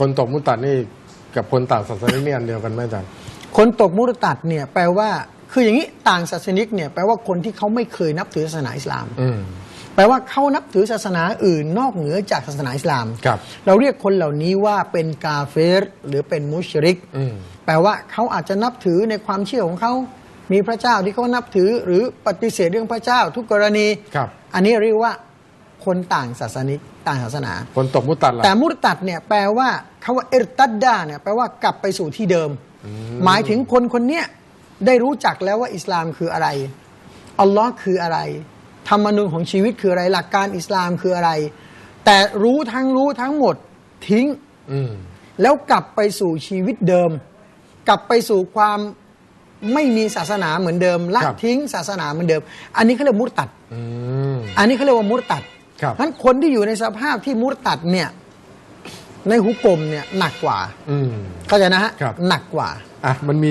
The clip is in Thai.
คนตกมุตัดนี่กับคนต่างศาสนานี่อันเดียวกันไหมอาจารย์ คนตกมุรตัดเนี่ยแปลว่า คืออย่างนี้ต่างศาสนิกเนี่ยแปลว่าคนที่เขาไม่เคยนับถือศาสนาอิสลาม อืม แปลว่าเขานับถือศาสนาอื่นนอกเหนือจากศาสนาอิสลาม ครับเราเรียกคนเหล่านี้ว่าเป็นกาเฟรหรือเป็นมุชริก อืม แปลว่าเขาอาจจะนับถือในความเชื่อของเขา มีพระเจ้าที่เขานับถือหรือปฏิเสธเรื่องพระเจ้าทุกกรณี ครับ อันนี้เรียกว่า คนต่างศาสนิกต่างศาสนา คนตกมุตัดล่ะ แต่มุรตัดเนี่ยแปลว่าคาว่าเอรตัดดาเนี่ยแปลว่ากลับไปสู่ที่เดิม หมายถึงคนคนเนี้ยได้รู้จักแล้วว่าอิสลามคืออะไรอัลลอฮ์คืออะไร ธรรมนูญของชีวิตคืออะไรหลักการอิสลามคืออะไร แต่รู้ทั้งรู้ทั้งหมดทิ้งอืมแล้วกลับไปสู่ชีวิตเดิม กลับไปสู่ความไม่มีศาสนาเหมือนเดิมละครับทิ้งศาสนาเหมือนเดิม อันนี้เขาเรียกมุรตัดอืมอันนี้เขาเรียกว่ามุรตัด ครับนั้นคนที่อยู่ในสภาพที่มุรตัดเนี่ย ในหุกกลมเนี่ยหนักกว่าอืมเข้าใจนะฮะครับ หนักกว่า อะมันมี